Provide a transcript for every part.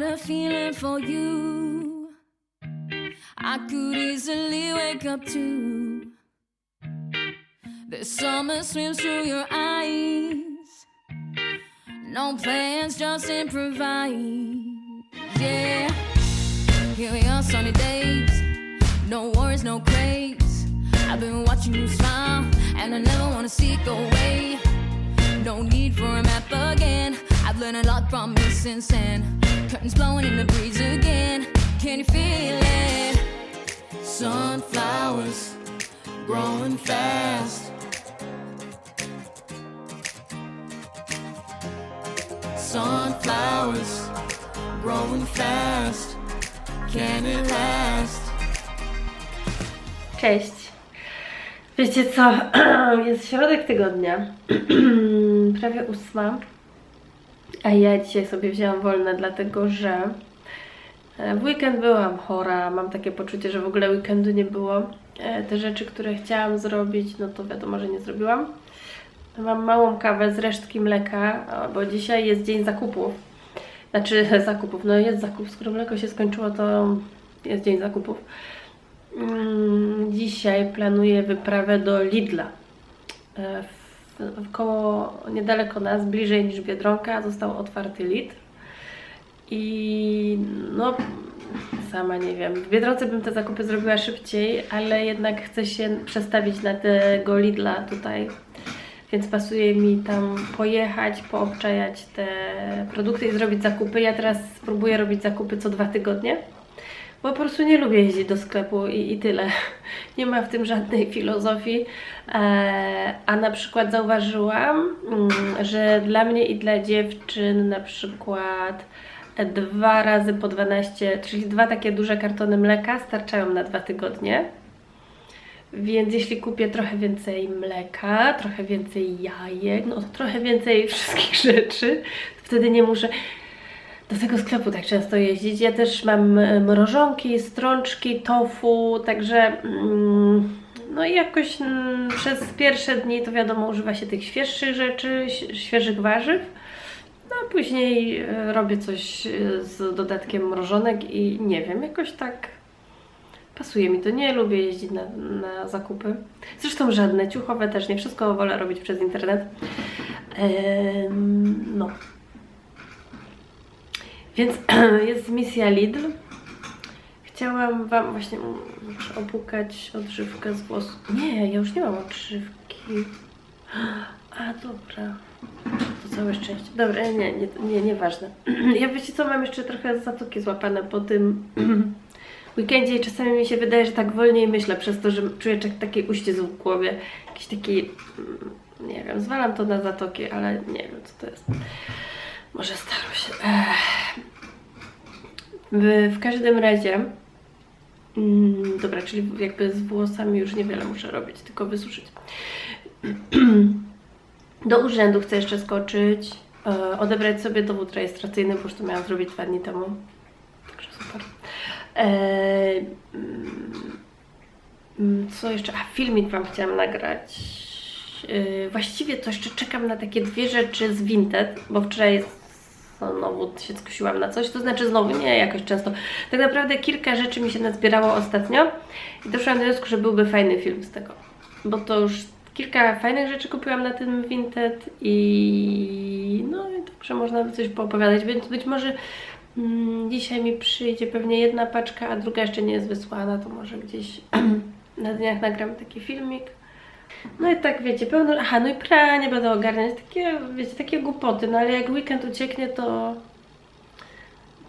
got a feeling for you. I could easily wake up to the summer swims through your eyes. No plans, just improvise. Yeah, here we are, sunny days. No worries, no craze. I've been watching you smile, and I never wanna see it go away. No need for a map again. I've learned a lot from you since then. Curtains blowing in the breeze again. Can you feel it? Sunflowers growing fast. Sunflowers growing fast. Can it last? Cześć. Wiecie co? Jest środek tygodnia. Prawie ósma. A ja dzisiaj sobie wzięłam wolne, dlatego że e, w weekend byłam chora. Mam takie poczucie, że w ogóle weekendu nie było. E, Te rzeczy, które chciałam zrobić, no to wiadomo, że nie zrobiłam. Mam małą kawę z resztki mleka, bo dzisiaj jest dzień zakupów. Znaczy zakupów, no jest zakup, skoro mleko się skończyło, to jest dzień zakupów. Mm, Dzisiaj planuję wyprawę do Lidla. Koło, niedaleko nas, bliżej niż Biedronka, został otwarty Lidl. I no, sama nie wiem. W Biedronce bym te zakupy zrobiła szybciej, ale jednak chcę się przestawić na tego Lidla tutaj. Więc pasuje mi tam pojechać, poobczajać te produkty i zrobić zakupy. Ja teraz spróbuję robić zakupy co dwa tygodnie. Bo po prostu nie lubię jeździć do sklepu i, i tyle. Nie ma w tym żadnej filozofii. E, a na przykład zauważyłam, mm, że dla mnie i dla dziewczyn na przykład dwa razy po 12, czyli dwa takie duże kartony mleka starczają na dwa tygodnie. Więc jeśli kupię trochę więcej mleka, trochę więcej jajek, no to trochę więcej wszystkich rzeczy, to wtedy nie muszę do tego sklepu tak często jeździć. Ja też mam e, mrożonki, strączki, tofu, także mm, no i jakoś mm, przez pierwsze dni to wiadomo używa się tych świeższych rzeczy, świeżych warzyw. No a później e, robię coś e, z dodatkiem mrożonek i nie wiem, jakoś tak pasuje mi to. Nie lubię jeździć na, na zakupy. Zresztą żadne, ciuchowe też nie. Wszystko wolę robić przez internet. Em, no. Więc jest misja Lidl. Chciałam Wam właśnie muszę opłukać odżywkę z włosów. Nie, ja już nie mam odżywki. A dobra. To całe szczęście. Dobra, nie, nie, nie, nieważne. Ja wiecie co, mam jeszcze trochę zatoki złapane po tym weekendzie i czasami mi się wydaje, że tak wolniej myślę przez to, że czuję tak- taki uścisk w głowie. Jakiś taki, mm, nie wiem, zwalam to na zatoki, ale nie wiem co to jest. Może starość. W, w każdym razie, mm, dobra, czyli jakby z włosami już niewiele muszę robić, tylko wysuszyć. Do urzędu chcę jeszcze skoczyć, e, odebrać sobie dowód rejestracyjny, bo już to miałam zrobić dwa dni temu. Także super. E, mm, co jeszcze? A filmik Wam chciałam nagrać. Yy, właściwie to jeszcze czekam na takie dwie rzeczy z Vinted, bo wczoraj znowu się skusiłam na coś, to znaczy znowu nie jakoś często. Tak naprawdę kilka rzeczy mi się nazbierało ostatnio i doszłam do wniosku, że byłby fajny film z tego, bo to już kilka fajnych rzeczy kupiłam na tym Vinted i no i także można by coś poopowiadać, więc być może mm, dzisiaj mi przyjdzie pewnie jedna paczka, a druga jeszcze nie jest wysłana, to może gdzieś na dniach nagram taki filmik. No i tak wiecie, pełno. Aha, no i pranie będę ogarniać. Takie, wiecie, takie głupoty, no ale jak weekend ucieknie, to.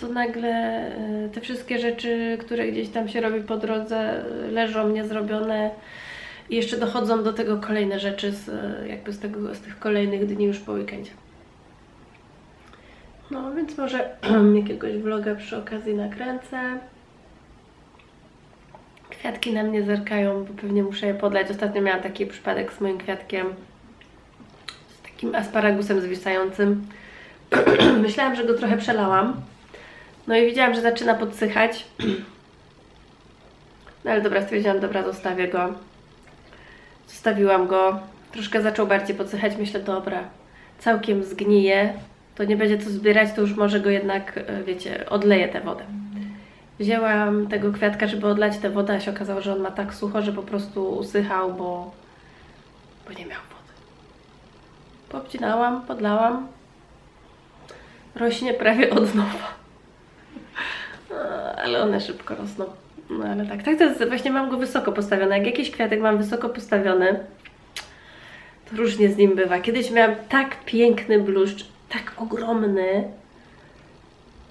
To nagle e, te wszystkie rzeczy, które gdzieś tam się robi po drodze, leżą niezrobione i jeszcze dochodzą do tego kolejne rzeczy z, e, jakby z, tego, z tych kolejnych dni już po weekendzie. No więc może jakiegoś vloga przy okazji nakręcę. Kwiatki na mnie zerkają, bo pewnie muszę je podlać. Ostatnio miałam taki przypadek z moim kwiatkiem. Z takim asparagusem zwisającym. Myślałam, że go trochę przelałam. No i widziałam, że zaczyna podsychać. No ale dobra, stwierdziłam, dobra, zostawię go. Zostawiłam go. Troszkę zaczął bardziej podsychać. Myślę, dobra, całkiem zgnije. to nie będzie co zbierać, to już może go jednak, e, wiecie, odleję tę wodę. Wzięłam tego kwiatka, żeby odlać tę wodę, a się okazało, że on ma tak sucho, że po prostu usychał, bo, bo nie miał wody. Poobcinałam, podlałam. Rośnie prawie od nowa. Ale one szybko rosną. No ale tak, tak to jest, właśnie mam go wysoko postawiony. Jak jakiś kwiatek mam wysoko postawiony, to różnie z nim bywa. Kiedyś miałam tak piękny bluszcz, tak ogromny.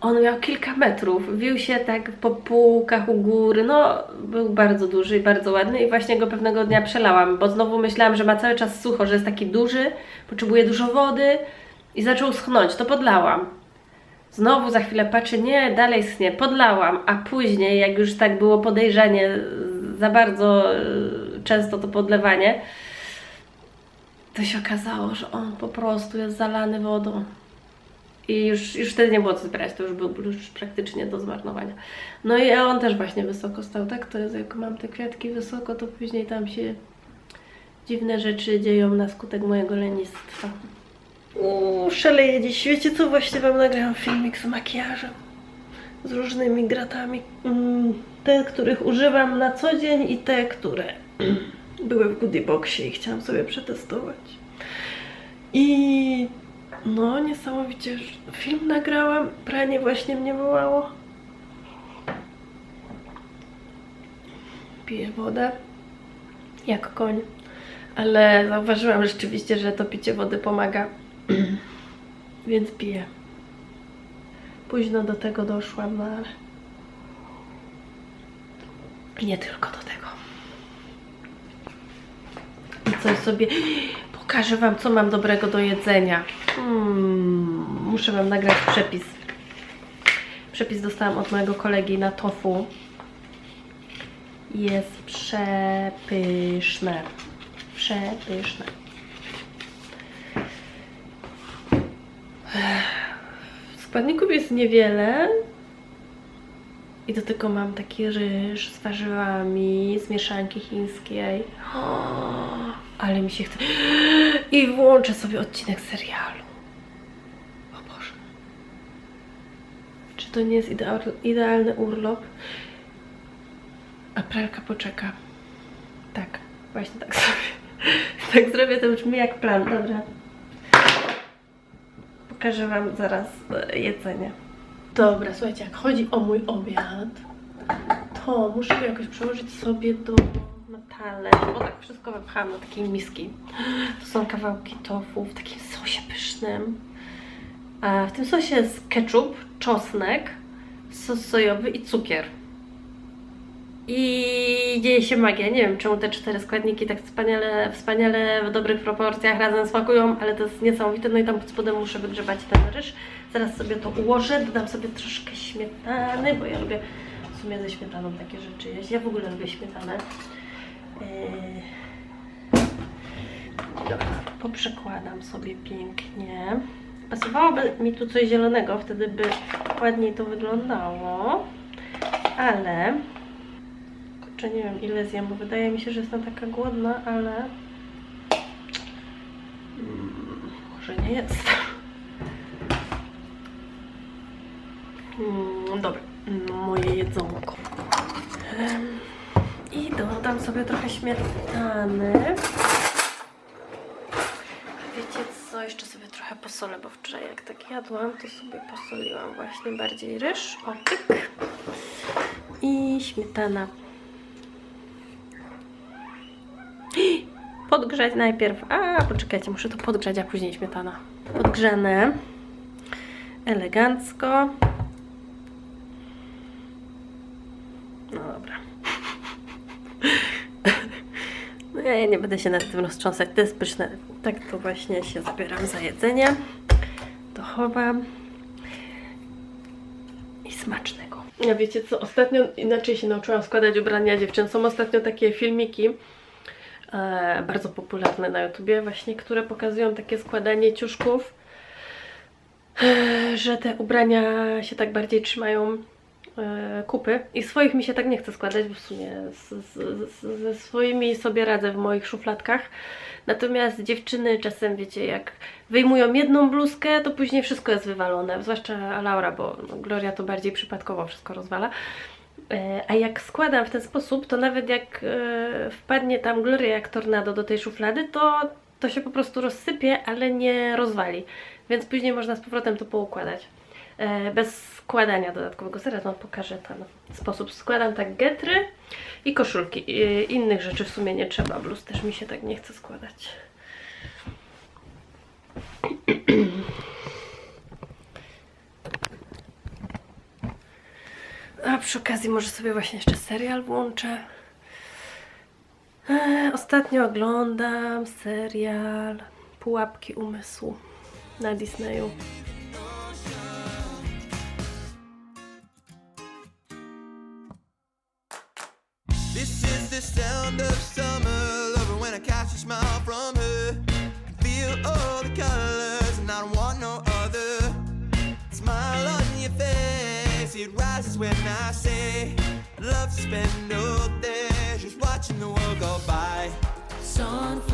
On miał kilka metrów, wił się tak po półkach u góry, no był bardzo duży i bardzo ładny i właśnie go pewnego dnia przelałam, bo znowu myślałam, że ma cały czas sucho, że jest taki duży, potrzebuje dużo wody i zaczął schnąć, to podlałam. Znowu za chwilę patrzę, nie, dalej schnie, podlałam, a później, jak już tak było podejrzanie, za bardzo e, często to podlewanie, to się okazało, że on po prostu jest zalany wodą. I już, już wtedy nie było co zbierać, to już był już praktycznie do zmarnowania. No i on też właśnie wysoko stał, tak? To jest jak mam te kwiatki wysoko, to później tam się dziwne rzeczy dzieją na skutek mojego lenistwa. Uuu, szaleję dziś. Wiecie co? Właśnie Wam nagrałam filmik z makijażem. Z różnymi gratami. Mm, Te, których używam na co dzień i te, które były w Goodie Boxie i chciałam sobie przetestować. I no, niesamowicie film nagrałam. Pranie właśnie mnie wołało. Piję wodę. Jak koń. Ale zauważyłam rzeczywiście, że to picie wody pomaga. Więc piję. Późno do tego doszłam, no ale. Nie tylko do tego. I coś sobie. Pokażę Wam, co mam dobrego do jedzenia. Hmm, muszę Wam nagrać przepis. Przepis dostałam od mojego kolegi na tofu. Jest przepyszne. Przepyszne. Składników jest niewiele. I do tego mam taki ryż z warzywami z mieszanki chińskiej. O, ale mi się chce. I włączę sobie odcinek serialu. O Boże. Czy to nie jest idea- idealny urlop? A pralka poczeka. Tak, właśnie tak zrobię. Tak zrobię, to brzmi jak plan. Dobra. Pokażę Wam zaraz e, jedzenie. Dobra, słuchajcie, jak chodzi o mój obiad, to muszę go jakoś przełożyć sobie do talerz, bo tak wszystko wypchałam do takiej miski. To są kawałki tofu w takim sosie pysznym. A w tym sosie jest ketchup, czosnek, sos sojowy i cukier. I dzieje się magia. Nie wiem, czemu te cztery składniki tak wspaniale, wspaniale w dobrych proporcjach razem smakują, ale to jest niesamowite. No i tam pod spodem muszę wygrzebać ten ryż. Zaraz sobie to ułożę, dodam sobie troszkę śmietany, bo ja lubię w sumie ze śmietaną takie rzeczy jeść. Ja w ogóle lubię śmietanę. Dobra, poprzekładam sobie pięknie. Pasowałoby mi tu coś zielonego, wtedy by ładniej to wyglądało. Ale kurczę, nie wiem ile zjem, bo wydaje mi się, że jestem taka głodna, ale mm, może nie jest. Mm, dobra, moje jedzonko. Em, I dodam sobie trochę śmietany. Wiecie co, jeszcze sobie trochę posolę, bo wczoraj jak tak jadłam, to sobie posoliłam właśnie bardziej ryż, otyk i śmietana. Podgrzać najpierw, a poczekajcie, muszę to podgrzać, a później śmietana. Podgrzane, elegancko. No dobra. Ja nie będę się nad tym roztrząsać, to jest pyszne. Tak to właśnie się zabieram za jedzenie. To chowam. I smacznego. Ja wiecie co, ostatnio inaczej się nauczyłam składać ubrania dziewczyn. Są ostatnio takie filmiki e, bardzo popularne na YouTubie właśnie, które pokazują takie składanie ciuszków, e, że te ubrania się tak bardziej trzymają kupy i swoich mi się tak nie chce składać, bo w sumie z, z, z, ze swoimi sobie radzę w moich szufladkach. Natomiast dziewczyny czasem, wiecie, jak wyjmują jedną bluzkę, to później wszystko jest wywalone, zwłaszcza Laura, bo Gloria to bardziej przypadkowo wszystko rozwala. E, A jak składam w ten sposób, to nawet jak e, wpadnie tam Gloria jak tornado do tej szuflady, to, to się po prostu rozsypie, ale nie rozwali. Więc później można z powrotem to poukładać. E, Bez składania dodatkowego sera, no pokażę ten sposób. Składam tak getry i koszulki. E, Innych rzeczy w sumie nie trzeba, bluz też mi się tak nie chce składać. A przy okazji może sobie właśnie jeszcze serial włączę. E, Ostatnio oglądam serial Pułapki umysłu na Disneyu. I say, Love spend all day just watching the world go by. Sunflowers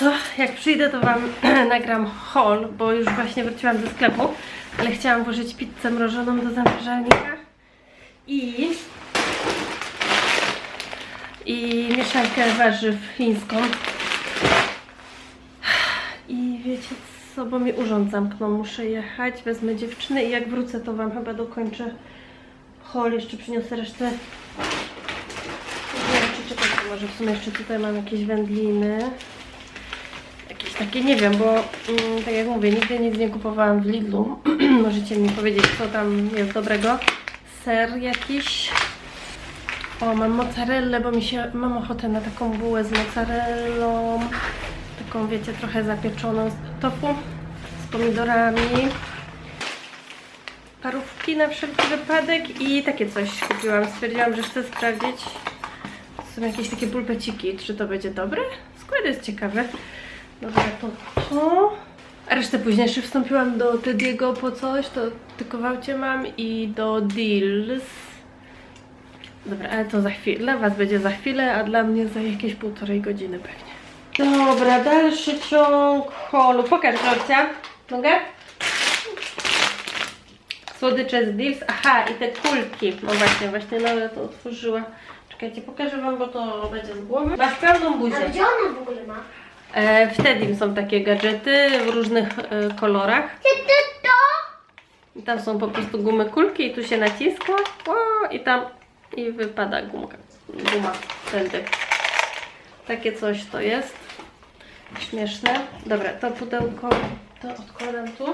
co? Jak przyjdę, to Wam nagram haul, bo już właśnie wróciłam ze sklepu, ale chciałam włożyć pizzę mrożoną do zamrażalnika i i mieszankę warzyw chińską. I wiecie co, bo mi urząd zamknął, muszę jechać, wezmę dziewczyny i jak wrócę, to Wam chyba dokończę haul, jeszcze przyniosę resztę może w sumie jeszcze tutaj mam jakieś wędliny. Takie, nie wiem, bo mm, tak jak mówię, nigdy nic nie kupowałam w Lidlu. Możecie mi powiedzieć, co tam jest dobrego. Ser jakiś. O, mam mozzarellę, bo mi się, mam ochotę na taką bułę z mozzarellą. Taką, wiecie, trochę zapieczoną z tofu, z pomidorami. Parówki na wszelki wypadek i takie coś kupiłam. Stwierdziłam, że chcę sprawdzić, są jakieś takie pulpeciki, czy to będzie dobre? Skład jest ciekawy. Dobra, to. A resztę później jeszcze wstąpiłam do Tediego po coś, to tylko wałcie mam i do Deals. Dobra, ale to za chwilę. Dla Was będzie za chwilę, a dla mnie za jakieś półtorej godziny pewnie. Dobra, dalszy ciąg holu. Pokaż, Dorcia. Mogę? Słodycze z Deals. Aha, i te kulki. No właśnie, właśnie nawet to otworzyła. Czekajcie, pokażę Wam, bo to będzie z głowy. Masz pełną buzię. A gdzie ona w ogóle ma? E, w Tedim są takie gadżety w różnych e, kolorach. Ty, to? I tam są po prostu gumy kulki i tu się naciska o, i tam i wypada gumka, guma tędy. Takie coś to jest. Śmieszne. Dobra, to pudełko to odkładam tu.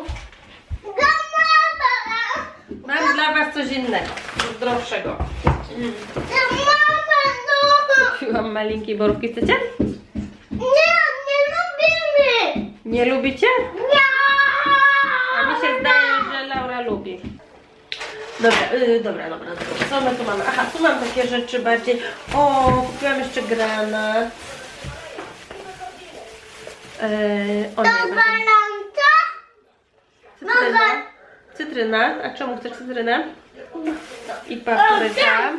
Mam dla Was coś innego, zdrowszego. Mama, no! Kupiłam malinkiej borówki. Chcecie? Nie, nie! Nie lubicie? Nie! A mi się zdaje, że Laura lubi. Dobra, yy, dobra, dobra, dobra. Co my tu mamy? Aha, tu mam takie rzeczy bardziej. O, kupiłam jeszcze granat. Yy, o nie, bardzo- Balanka? cytryna. Cytryna. A czemu chcesz cytrynę? I papryka.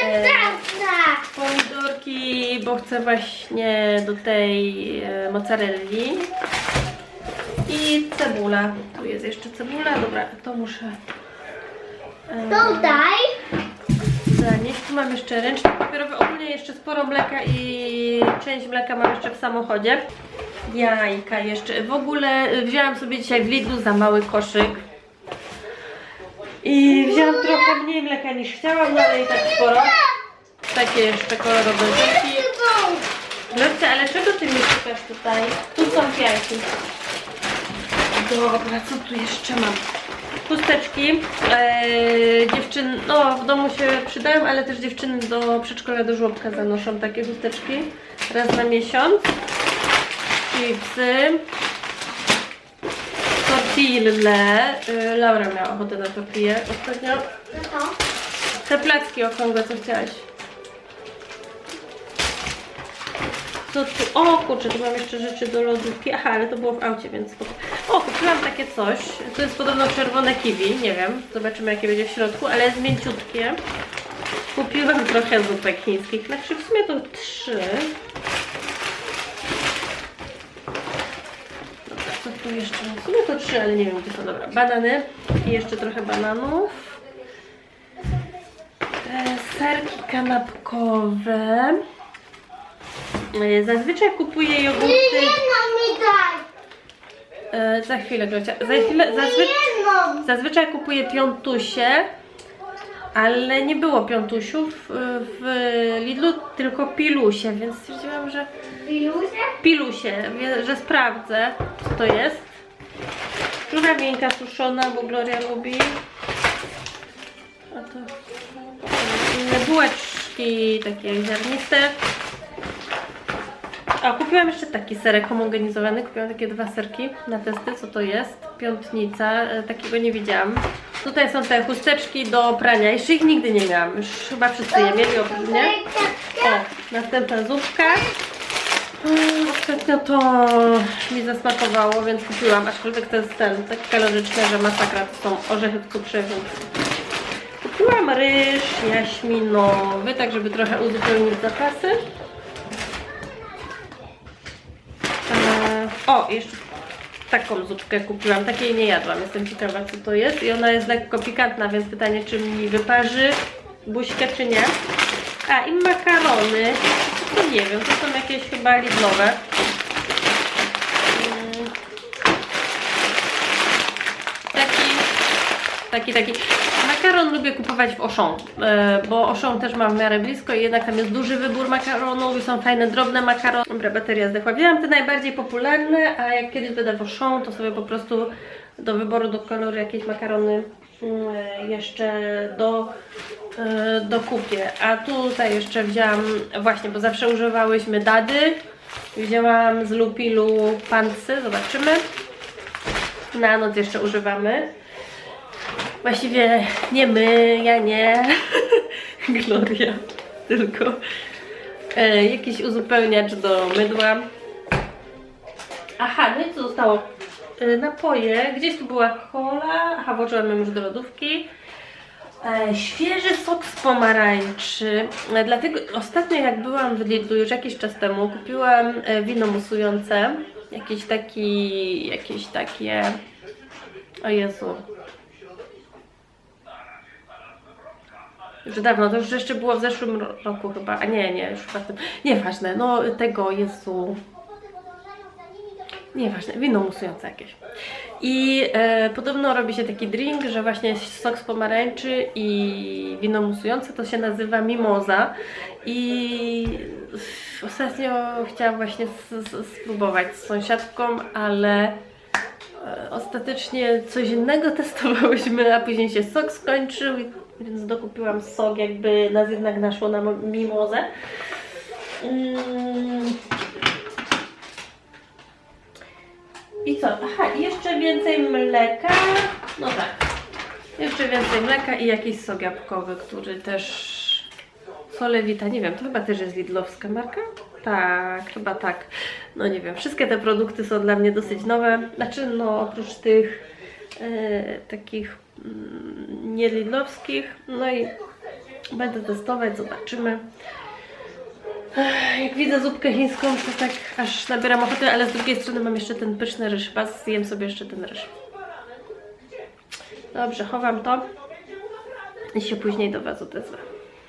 Czarna! Pomidorki, bo chcę właśnie do tej e, mozzarelli. I cebula. Tu jest jeszcze cebula. Dobra, to muszę e, Dodaj. zanieść. Tu mam jeszcze ręcznik papierowy. Ogólnie jeszcze sporo mleka i część mleka mam jeszcze w samochodzie. Jajka jeszcze. W ogóle y, wzięłam sobie dzisiaj w Lidlu za mały koszyk. I wzięłam trochę mniej mleka niż chciałam, no ale i tak sporo. Takie jeszcze kolorowe rzeczy. Lecie, ale czego ty mi szukasz tutaj? Tu są pianki. Dobra, co tu jeszcze mam? Chusteczki. Eee, dziewczyn, no w domu się przydają, ale też dziewczyny do przedszkola, do żłobka zanoszą takie chusteczki raz na miesiąc. Chipsy. Tortille. Yy, Laura miała ochotę na tortillę ostatnio. No to. Te placki okrągłe, co chciałaś. Co tu? O kurczę, tu mam jeszcze rzeczy do lodówki. Aha, ale to było w aucie, więc spoko. O, kupiłam takie coś. To jest podobno czerwone kiwi, nie wiem. Zobaczymy jakie będzie w środku, ale jest mięciutkie. Kupiłam trochę zupek chińskich. Znaczy w sumie to trzy. Dobra, co tu jeszcze? W sumie to trzy, ale nie wiem gdzie są. Dobra, banany i jeszcze trochę bananów. E, Serki kanapkowe. E, Zazwyczaj kupuję jogurty. E, za chwilę, Grocia. Za chwilę, zazwy, zazwyczaj kupuję piątusie, ale nie było piątusiów e, w Lidlu, tylko pilusie, więc stwierdziłam, że pilusie, wie- że sprawdzę, co to jest. Żurawienka suszona, bo Gloria lubi. A to inne bułeczki, takie ziarniste. A kupiłam jeszcze taki serek homogenizowany. Kupiłam takie dwa serki na testy, co to jest. Piątnica, e, takiego nie widziałam. Tutaj są te chusteczki do prania. Jeszcze ich nigdy nie miałam. Już chyba wszyscy je mieli oprócz mnie. O, następna zupka. Mm, Ostatnio to mi zasmakowało, więc kupiłam, aczkolwiek to jest ten, tak kaloryczne, że masakra, to są orzechy w cukrze, więc kupiłam ryż jaśminowy, tak żeby trochę uzupełnić zapasy. Eee, O, jeszcze taką zupkę kupiłam, takiej nie jadłam, jestem ciekawa co to jest i ona jest lekko pikantna, więc pytanie czy mi wyparzy buźkę czy nie. A i makarony, to nie wiem, to są jakieś chyba lidlowe. Mm. Taki, taki, taki. Makaron lubię kupować w Auchan, e, bo Auchan też mam w miarę blisko i jednak tam jest duży wybór makaronów i są fajne, drobne makarony. Dobra, bateria zdechła. Wzięłam te najbardziej popularne, a jak kiedyś będę w Auchan, to sobie po prostu do wyboru, do koloru jakieś makarony mm, e, jeszcze do, e, dokupię. A tutaj jeszcze wzięłam, właśnie, bo zawsze używałyśmy dady. Wzięłam z Lupilu pancy, zobaczymy. Na noc jeszcze używamy. Właściwie nie my, ja nie. Gloria tylko. E, jakiś uzupełniacz do mydła. Aha, no i co zostało? E, napoje. Gdzieś tu była cola. Aha, włożyłam ją już do lodówki. E, świeży sok z pomarańczy. E, dlatego ostatnio jak byłam w Lidlu już jakiś czas temu, kupiłam e, wino musujące. Jakieś taki, jakieś takie... O Jezu, Już dawno, to już jeszcze było w zeszłym ro- roku chyba, a nie, nie, już chyba tym, nieważne, no tego Jezu, nieważne, wino musujące jakieś. I e, podobno robi się taki drink, że właśnie sok z pomarańczy i wino musujące to się nazywa mimoza. I ostatnio chciałam właśnie spróbować z sąsiadką, ale e, ostatecznie coś innego testowałyśmy, a później się sok skończył, więc dokupiłam sok, jakby nas jednak naszło na mimozę. Mm. I co? Aha, jeszcze więcej mleka. No tak. Jeszcze więcej mleka i jakiś sok jabłkowy, który też... Solewita, nie wiem, to chyba też jest lidlowska marka? Tak, chyba tak. No nie wiem, wszystkie te produkty są dla mnie dosyć nowe. Znaczy, no oprócz tych e, takich nie lidlowskich. No i będę testować, zobaczymy. Jak widzę zupkę chińską, to tak aż nabieram ochoty, ale z drugiej strony mam jeszcze ten pyszny ryż. Chyba zjem sobie jeszcze ten ryż. Dobrze, chowam to i się później do Was odezwę.